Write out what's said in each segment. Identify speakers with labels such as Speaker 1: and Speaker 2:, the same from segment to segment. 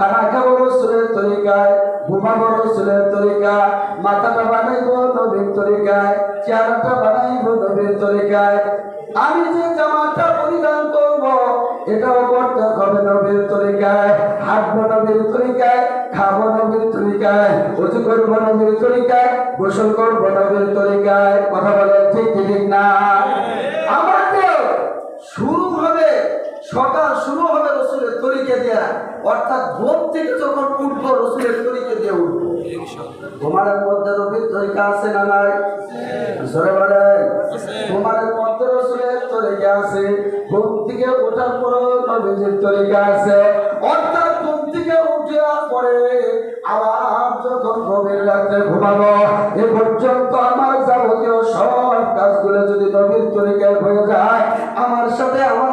Speaker 1: খানা খাব রসুলের তরিকায় ঘুমাবো রসুলের তরিকা মাথাটা বানাইবো নবীর তরিকায় চেহারাটা বানাইবো নবীর তরিকায়। আমি যে জামাটা পরিধান করব এটাও করতে হবে নবীর তরিকায়। হাঁটবো নবীর তরিকায় খাব নবীর তরিকায় উঁচু করব নবীর তরিকায় গোসল করব নবীর তরিকায়। কথা বলে ঠিক ঠিক না? আমাকে শুরু হবে সকাল শুরু হবে তরিকে দেয়া। অর্থাৎ ঘুম থেকে যখন উঠবো, রসুলের তরিকে দিয়ে উঠবো। তোমাদের মধ্যে নবীর তরিকা আছে না নাই? তোমাদের মধ্যে রসুলের তরিকা আছে। ঘুম থেকে ওঠার পর নবীজির তরিকা আছে। অর্থাৎ ঘুম থেকে উঠে পরে আবার যখন গভীর রাত্রে ঘুমাবো, এ পর্যন্ত আমার যাবতীয় সব কাজগুলো যদি নবীর তরিকায় হয়ে যায়, আমার সাথে আমার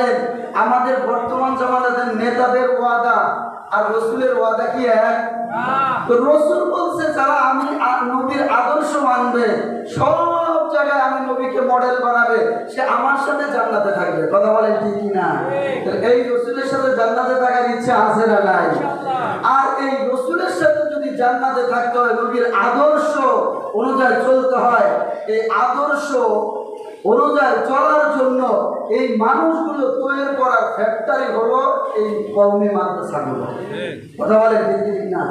Speaker 1: বলেন আমাদের বর্তমান জামানাদের নেতাদের ওয়াদা আর রসুলের ওয়াদা কি এক? তো রসুল বলছে যারা আমি নবীর আদর্শ মানবে সব জায়গায় আমি নবীকে মডেল বানাবে সে আমার সাথে জান্নাতে থাকবে। কথা বলেন ঠিক না? এই রসুলের সাথে জান্নাতে থাকার ইচ্ছা আছে না নাই? আর এই রসুলের সাথে যদি জান্নাতে থাকতে হয় নবীর আদর্শ অনুযায়ী চলতে হয় এই আদর্শ অনুযায়ী চলার জন্য এই মানুষগুলো তৈরি করার ফ্যাক্টরি হলো এই কর্মী মাদ্রাসাগুলো। কথা বলে না